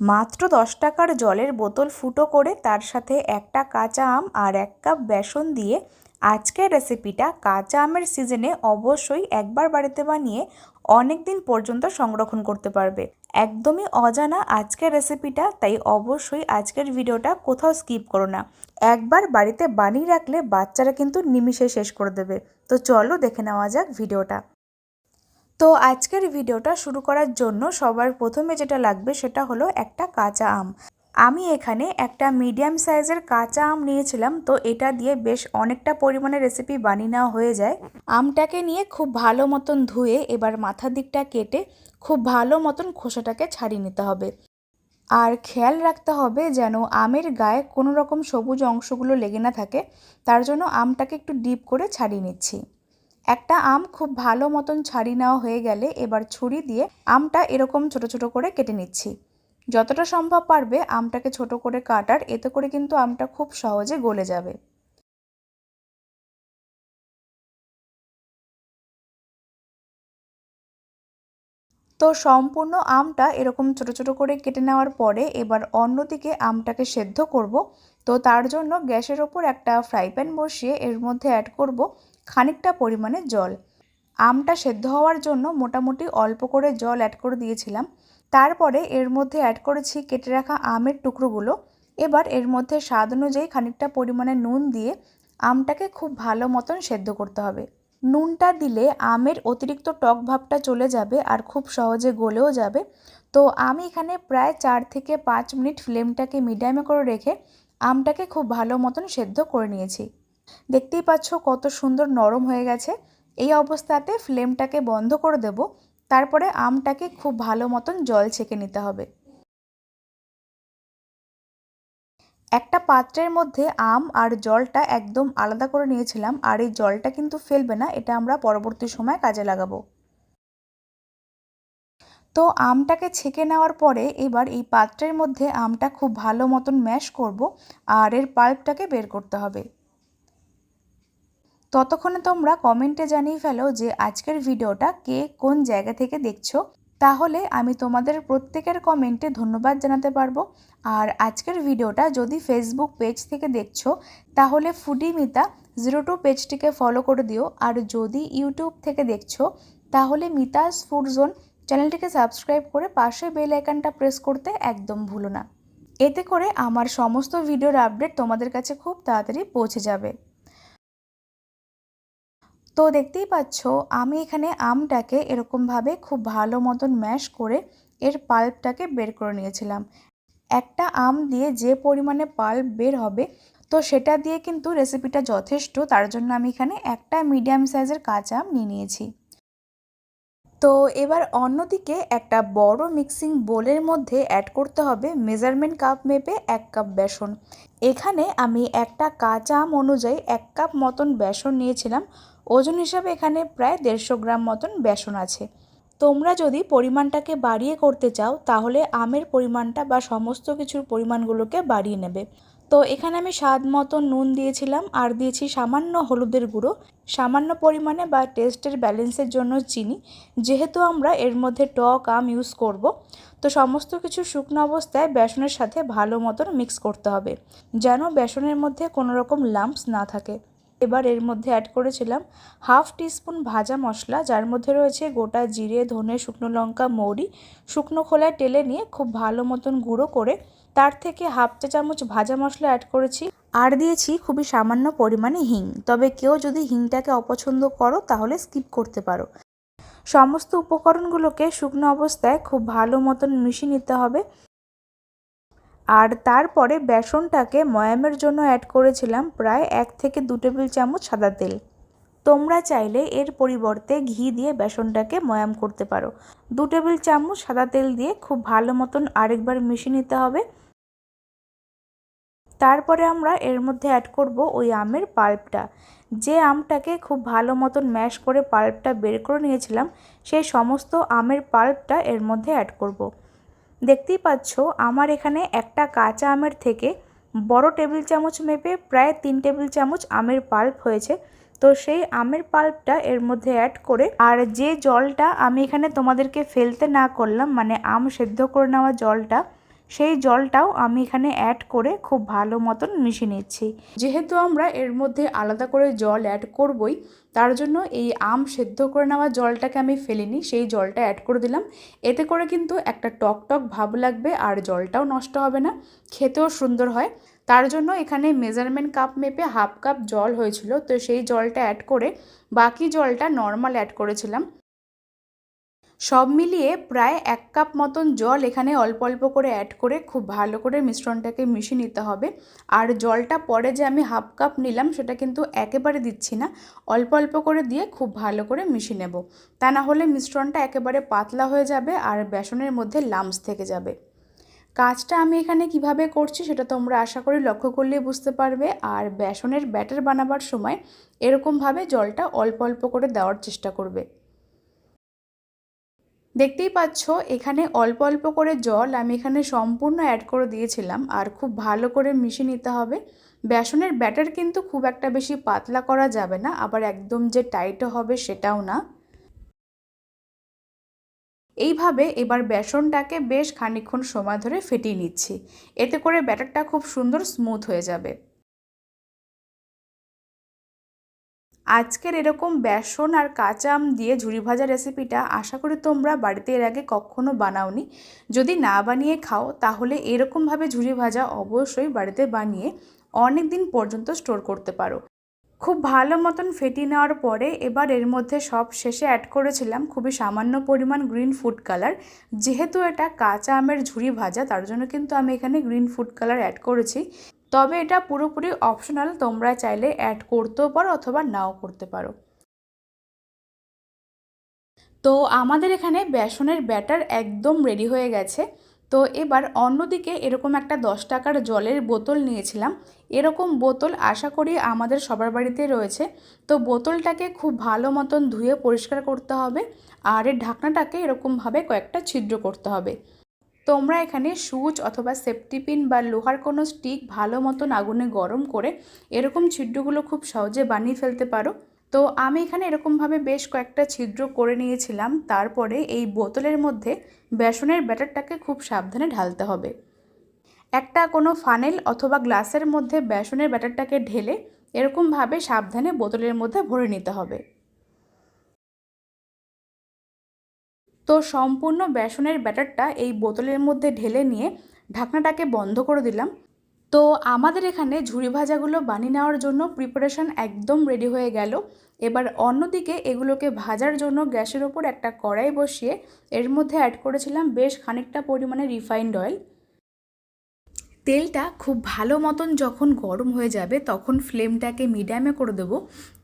মাত্র দশ টাকার জলের বোতল ফুটো করে তার সাথে একটা কাঁচা আম আর এক কাপ বেসন দিয়ে আজকের রেসিপিটা কাঁচা আমের সিজনে অবশ্যই একবার বাড়িতে বানিয়ে অনেক দিন পর্যন্ত সংরক্ষণ করতে পারবে। একদমই অজানা আজকের রেসিপিটা তাই অবশ্যই আজকের ভিডিওটা কোথাও স্কিপ করো না। একবার বাড়িতে বানিয়ে রাখলে বাচ্চারা কিন্তু নিমিষে শেষ করে দেবে। তো চলো দেখে নেওয়া যাক ভিডিওটা তো আজকের ভিডিওটা শুরু করার জন্য সবার প্রথমে যেটা লাগবে সেটা হলো একটা কাঁচা আম। আমি এখানে একটা মিডিয়াম সাইজের কাঁচা আম নিয়েছিলাম, তো এটা দিয়ে বেশ অনেকটা পরিমাণে রেসিপি বানিয়ে নেওয়া হয়ে যায়। আমটাকে নিয়ে খুব ভালো মতন ধুয়ে এবার মাথার দিকটা কেটে খুব ভালো মতন খোসাটাকে ছাড়িয়ে নিতে হবে। আর খেয়াল রাখতে হবে যেন আমের গায়ে কোনো রকম সবুজ অংশগুলো লেগে না থাকে, তার জন্য আমটাকে একটু ডিপ করে ছাড়িয়ে নিচ্ছি। একটা আম খুব ভালো মতন ছাড়ি নেওয়া হয়ে গেলে এবার ছুরি দিয়ে আমটা এরকম ছোট ছোট করে কেটে নিচ্ছি। যতটা সম্ভব পারবে আমটাকে ছোট করে কাটার, এতে করে কিন্তু আমটা খুব সহজে গলে যাবে। তো সম্পূর্ণ আমটা এরকম ছোট ছোট করে কেটে নেওয়ার পরে এবার অন্যদিকে আমটাকে সেদ্ধ করব। তো তার জন্য গ্যাসের ওপর একটা ফ্রাই প্যান বসিয়ে এর মধ্যে অ্যাড করব খানিকটা পরিমাণে জল। আমটা সেদ্ধ হওয়ার জন্য মোটামুটি অল্প করে জল অ্যাড করে দিয়েছিলাম। তারপরে এর মধ্যে অ্যাড করেছি কেটে রাখা আমের টুকরোগুলো। এবার এর মধ্যে স্বাদ অনুযায়ী খানিকটা পরিমাণে নুন দিয়ে আমটাকে খুব ভালো মতন সেদ্ধ করতে হবে। নুনটা দিলে আমের অতিরিক্ত টক ভাবটা চলে যাবে আর খুব সহজে গলেও যাবে। তো আমি এখানে প্রায় চার থেকে পাঁচ মিনিট ফ্লেমটাকে মিডিয়ামে করে রেখে আমটাকে খুব ভালো মতন সেদ্ধ করে নিয়েছি। দেখতেই পাচ্ছ কত সুন্দর নরম হয়ে গেছে। এই অবস্থাতে ফ্লেমটাকে বন্ধ করে দেব, তারপরে আমটাকে খুব ভালো মতন জল ছেঁকে নিতে হবে। একটা পাত্রের মধ্যে আম আর জলটা একদম আলাদা করে নিয়েছিলাম, আর এই জলটা কিন্তু ফেলবে না, এটা আমরা পরবর্তী সময় কাজে লাগাবো। তো আমটাকে ছেঁকে নেওয়ার পরে এবার এই পাত্রের মধ্যে আমটা খুব ভালো মতন ম্যাশ করব আর এর পাল্পটাকে বের করতে হবে। ততক্ষণে তোমরা কমেন্টে জানিয়ে ফেলো যে আজকের ভিডিওটা কে কোন জায়গা থেকে দেখছ। তাহলে আমি তোমাদের প্রত্যেকের কমেন্টে ধন্যবাদ জানাতে পারব। আর আজকের ভিডিওটা যদি ফেসবুক পেজ থেকে দেখছ, তাহলে ফুডি মিতা জিরো টু পেজটিকে ফলো করে দিও। আর যদি ইউটিউব থেকে দেখছ, তাহলে মিতাস ফুড জোন চ্যানেলটিকে সাবস্ক্রাইব করে পাশে বেল আইকনটা প্রেস করতে একদম ভুলো না। এতে করে আমার সমস্ত ভিডিওর আপডেট তোমাদের কাছে খুব তাড়াতাড়ি পৌঁছে যাবে। তো দেখতেই পাচ্ছ, আমি এখানে আমটাকে এরকমভাবে খুব ভালো মতন ম্যাশ করে এর পাল্পটাকে বের করে নিয়েছিলাম। একটা আম দিয়ে যে পরিমাণে পাল্প বের হবে, তো সেটা দিয়ে কিন্তু রেসিপিটা যথেষ্ট, তার জন্য আমি এখানে একটা মিডিয়াম সাইজের কাঁচা আম নিয়ে নিয়েছি। তো এবার অন্যদিকে একটা বড় মিক্সিং বোলের মধ্যে অ্যাড করতে হবে মেজারমেন্ট কাপ মেপে এক কাপ বেসন। এখানে আমি একটা কাঁচা আম অনুযায়ী এক কাপ মতন বেসন নিয়েছিলাম। ওজন হিসাবে এখানে প্রায় দেড়শো গ্রাম মতন বেসন আছে। তোমরা যদি পরিমাণটাকে বাড়িয়ে করতে চাও, তাহলে আমের পরিমাণটা বা সমস্ত কিছুর পরিমাণগুলোকে বাড়িয়ে নেবে। তো এখানে আমি স্বাদ মতো নুন দিয়েছিলাম আর দিয়েছি সামান্য হলুদের গুঁড়ো, সামান্য পরিমাণে বা টেস্টের ব্যালেন্সের জন্য চিনি। যেহেতু আমরা এর মধ্যে টক, আম ইউজ করব, তো সমস্ত কিছু শুকনো অবস্থায় বেসনের সাথে ভালো মতন মিক্স করতে হবে, যেন বেসনের মধ্যে কোনো রকম লাম্পস না থাকে। এবার এর মধ্যে অ্যাড করেছিলাম হাফ টিস্পুন ভাজা মশলা, যার মধ্যে রয়েছে গোটা জিরে, ধনে, শুকনো লঙ্কা, মৌরি। শুকনো খোলায় টেলে নিয়ে খুব ভালো মতন গুঁড়ো করে তার থেকে হাফ চা চামচ ভাজা মশলা অ্যাড করেছি। আর দিয়েছি খুবই সামান্য পরিমাণে হিং। তবে কেউ যদি হিংটাকে অপছন্দ করো, তাহলে স্কিপ করতে পারো। সমস্ত উপকরণগুলোকে শুকনো অবস্থায় খুব ভালো মতন মিশিয়ে নিতে হবে। আর তারপরে বেসনটাকে ময়ামের জন্য অ্যাড করেছিলাম প্রায় এক থেকে দু টেবিল চামচ সাদা তেল। তোমরা চাইলে এর পরিবর্তে ঘি দিয়ে বেসনটাকে ময়াম করতে পারো। দু টেবিল চামচ সাদা তেল দিয়ে খুব ভালো মতন আরেকবার মিশিয়ে নিতে হবে। তারপরে আমরা এর মধ্যে অ্যাড করব ওই আমের পাল্পটা। যে আমটাকে খুব ভালো মতন ম্যাশ করে পাল্পটা বের করে নিয়েছিলাম, সেই সমস্ত আমের পাল্পটা এর মধ্যে অ্যাড করব। দেখতেই পাচ্ছ, আমার এখানে একটা কাঁচা আমের থেকে বড় টেবিল চামচ মেপে প্রায় তিন টেবিল চামচ আমের পাল্প হয়েছে। তো সেই আমের পাল্পটা এর মধ্যে অ্যাড করে আর যে জলটা আমি এখানে তোমাদেরকে ফেলতে না করলাম মানে আম সেদ্ধ করে নেওয়া জলটা সেই জলটাও আমি এখানে অ্যাড করে খুব ভালো মতন মিশিয়ে নিচ্ছি। যেহেতু আমরা এর মধ্যে আলাদা করে জল অ্যাড করবই, তার জন্য এই আম সেদ্ধ করে নেওয়া জলটাকে আমি ফেলিনি, সেই জলটা অ্যাড করে দিলাম। এতে করে কিন্তু একটা টক টক ভাব লাগবে আর জলটাও নষ্ট হবে না, খেতেও সুন্দর হয়। তার জন্য এখানে মেজারমেন্ট কাপ মেপে হাফ কাপ জল হয়েছিল, তো সেই জলটা অ্যাড করে বাকি জলটা নর্মাল অ্যাড করেছিলাম। সব মিলিয়ে প্রায় এক কাপ মতন জল এখানে অল্প অল্প করে অ্যাড করে খুব ভালো করে মিশ্রণটাকে মিশিয়ে নিতে হবে। আর জলটা পরে যে আমি হাফ কাপ নিলাম, সেটা কিন্তু একেবারে দিচ্ছি না। অল্প অল্প করে দিয়ে খুব ভালো করে মিশিয়ে নেব। তা না হলে মিশ্রণটা একেবারে পাতলা হয়ে যাবে আর বেসনের মধ্যে লামস থেকে যাবে। কাজটা আমি এখানে কীভাবে করছি সেটা তোমরা আশা করি লক্ষ্য করলেই বুঝতে পারবে। আর বেসনের ব্যাটার বানাবার সময় এরকমভাবে জলটা অল্প অল্প করে দেওয়ার চেষ্টা করবে। দেখতেই পাচ্ছ, এখানে অল্প অল্প করে জল আমি এখানে সম্পূর্ণ অ্যাড করে দিয়েছিলাম। আর খুব ভালো করে মিশিয়ে নিতে হবে। বেসনের ব্যাটার কিন্তু খুব একটা বেশি পাতলা করা যাবে না, আবার একদম যে টাইটও হবে সেটাও না। এইভাবে এবার বেসনটাকে বেশ খানিক্ষণ সময় ধরে ফেটিয়ে নিচ্ছি। এতে করে ব্যাটারটা খুব সুন্দর স্মুথ হয়ে যাবে। আজকের এরকম বেসন আর কাঁচা আম দিয়ে ঝুড়ি ভাজা রেসিপিটা আশা করি তোমরা বাড়িতে এর আগে কখনো বানাওনি। যদি না বানিয়ে খাও, তাহলে এরকমভাবে ঝুড়ি ভাজা অবশ্যই বাড়িতে বানিয়ে অনেক দিন পর্যন্ত স্টোর করতে পারো। খুব ভালো মতন ফেটিয়ে নেওয়ার পরে এবার এর মধ্যে সব শেষে অ্যাড করেছিলাম খুবই সামান্য পরিমাণ গ্রিন ফুড কালার যেহেতু এটা কাঁচা আমের ঝুড়ি ভাজা, তার জন্য কিন্তু আমি এখানে গ্রিন ফুড কালার অ্যাড করেছি। তবে এটা পুরোপুরি অপশনাল তোমরা চাইলে অ্যাড করতেও পারো অথবা নাও করতে পারো। তো আমাদের এখানে বেসনের ব্যাটার একদম রেডি হয়ে গেছে। তো এবার অন্যদিকে এরকম একটা দশ টাকার জলের বোতল নিয়েছিলাম। এরকম বোতল আশা করি আমাদের সবার বাড়িতে রয়েছে। তো বোতলটাকে খুব ভালো মতন ধুয়ে পরিষ্কার করতে হবে। আর এর ঢাকনাটাকে এরকমভাবে কয়েকটা ছিদ্র করতে হবে। তোমরা এখানে সুচ অথবা সেফটিপিন বা লোহার কোনো স্টিক ভালো মতন আগুনে গরম করে এরকম ছিদ্রগুলো খুব সহজে বানিয়ে ফেলতে পারো। তো আমি এখানে এরকমভাবে বেশ কয়েকটা ছিদ্র করে নিয়েছিলাম। তারপরে এই বোতলের মধ্যে বেসনের ব্যাটারটাকে খুব সাবধানে ঢালতে হবে। একটা কোনো ফানেল অথবা গ্লাসের মধ্যে বেসনের ব্যাটারটাকে ঢেলে এরকমভাবে সাবধানে বোতলের মধ্যে ভরে নিতে হবে। তো সম্পূর্ণ বেসনের ব্যাটারটা এই বোতলের মধ্যে ঢেলে নিয়ে ঢাকনাটাকে বন্ধ করে দিলাম। তো আমাদের এখানে ঝুড়ি ভাজাগুলো বানিয়ে নেওয়ার জন্য প্রিপারেশান একদম রেডি হয়ে গেল। এবার অন্যদিকে এগুলোকে ভাজার জন্য গ্যাসের ওপর একটা কড়াই বসিয়ে এর মধ্যে অ্যাড করেছিলাম বেশ খানিকটা পরিমাণে রিফাইন্ড অয়েল তেলটা খুব ভালো মতন যখন গরম হয়ে যাবে তখন ফ্লেমটাকে মিডিয়ামে করে দেবো।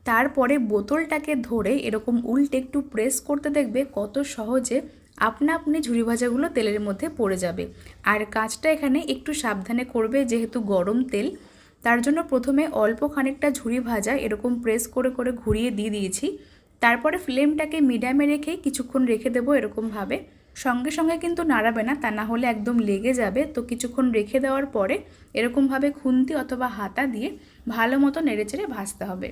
তারপরে বোতলটাকে ধরে এরকম উল্টে একটু প্রেস করতে দেখবে কত সহজে আপনা আপনি ঝুড়ি ভাজাগুলো তেলের মধ্যে পড়ে যাবে। আর কাজটা এখানে একটু সাবধানে করবে যেহেতু গরম তেল। তার জন্য প্রথমে অল্প খানিকটা ঝুড়ি ভাজা এরকম প্রেস করে করে ঘুরিয়ে দিয়ে দিয়েছি। তারপরে ফ্লেমটাকে মিডিয়ামে রেখে কিছুক্ষণ রেখে দেবো এরকমভাবে। সঙ্গে সঙ্গে কিন্তু নাড়াবে না, তা না হলে একদম লেগে যাবে। তো কিছুক্ষণ রেখে দেওয়ার পরে এরকমভাবে খুন্তি অথবা হাতা দিয়ে ভালো মতো নেড়েচেড়ে ভাজতে হবে।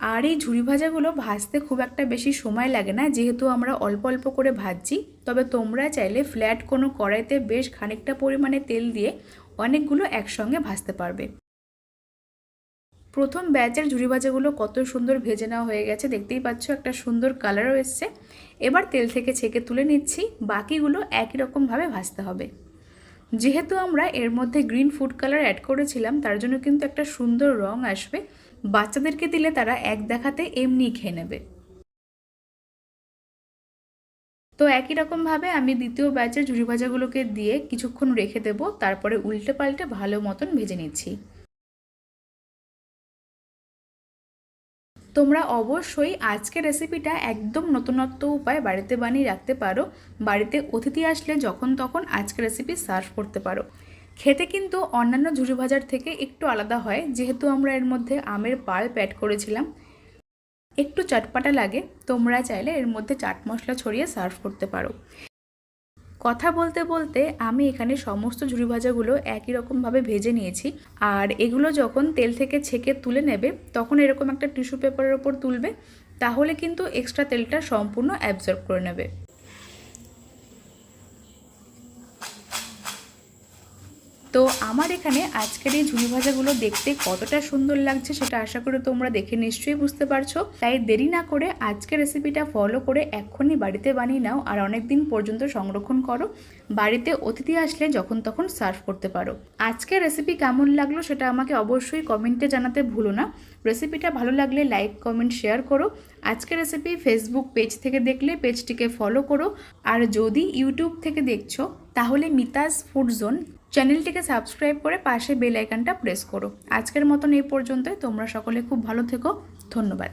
আর এই ঝুড়ি ভাজাগুলো ভাজতে খুব একটা বেশি সময় লাগে না, যেহেতু আমরা অল্প অল্প করে ভাজছি। তবে তোমরা চাইলে ফ্ল্যাট কোনো কড়াইতে বেশ খানিকটা পরিমাণে তেল দিয়ে অনেকগুলো একসঙ্গে ভাজতে পারবে। প্রথম ব্যাচের ঝুড়ি ভাজাগুলো কত সুন্দর ভেজে নেওয়া হয়ে গেছে, দেখতেই পাচ্ছ একটা সুন্দর কালারও এসছে। এবার তেল থেকে ছেঁকে তুলে নিচ্ছি, বাকিগুলো একই রকমভাবে ভাজতে হবে। যেহেতু আমরা এর মধ্যে গ্রিন ফুড কালার অ্যাড করেছিলাম, তার জন্য কিন্তু একটা সুন্দর রং আসবে। বাচ্চাদেরকে দিলে তারা এক দেখাতে এমনি খেয়ে নেবে। তো একই রকমভাবে আমি দ্বিতীয় ব্যাচের ঝুড়ি ভাজাগুলোকে দিয়ে কিছুক্ষণ রেখে দেব, তারপরে উল্টে পাল্টে ভালো মতন ভেজে নিচ্ছি। তোমরা অবশ্যই আজকের রেসিপিটা একদম নতুনত্ব উপায় বাড়িতে বানিয়ে রাখতে পারো। বাড়িতে অতিথি আসলে যখন তখন আজকের রেসিপি সার্ভ করতে পারো। খেতে কিন্তু অন্যান্য ঝুড়ি ভাজার থেকে একটু আলাদা হয়, যেহেতু আমরা এর মধ্যে আমের পাল্প অ্যাড করেছিলাম। একটু চটপাটা লাগে, তোমরা চাইলে এর মধ্যে চাট মশলা ছড়িয়ে সার্ভ করতে পারো। কথা বলতে বলতে আমি এখানে সমস্ত ঝুড়ি ভাজাগুলো একই রকমভাবে ভেজে নিয়েছি, আর এগুলো যখন তেল থেকে ছেঁকে তুলে নেবে, তখন এরকম একটা টিস্যু পেপারের ওপর তুলবে, তাহলে কিন্তু এক্সট্রা তেলটা সম্পূর্ণ অ্যাবজর্ব করে নেবে। তো আমার এখানে আজকের এই ঝুড়ি ভাজাগুলো দেখতে কতটা সুন্দর লাগছে সেটা আশা করি তোমরা দেখে নিশ্চয়ই বুঝতে পারছ। তাই দেরি না করে আজকের রেসিপিটা ফলো করে এক্ষুনি বাড়িতে বানিয়ে নাও আর অনেক দিন পর্যন্ত সংরক্ষণ করো। বাড়িতে অতিথি আসলে যখন তখন সার্ভ করতে পারো। আজকের রেসিপি কেমন লাগল সেটা আমাকে অবশ্যই কমেন্টে জানাতে ভুলো না। রেসিপিটা ভালো লাগলে লাইক কমেন্ট শেয়ার করো। আজকের রেসিপি ফেসবুক পেজ থেকে দেখলে পেজটিকে ফলো করো। আর যদি ইউটিউব থেকে দেখছ, তাহলে মিতাজ ফুড জোন চ্যানেলটিকে সাবস্ক্রাইব করে পাশে বেল আইকনটা প্রেস করো। আজকের মতন এই পর্যন্তই। তোমরা সকলে খুব ভালো থেকো। ধন্যবাদ।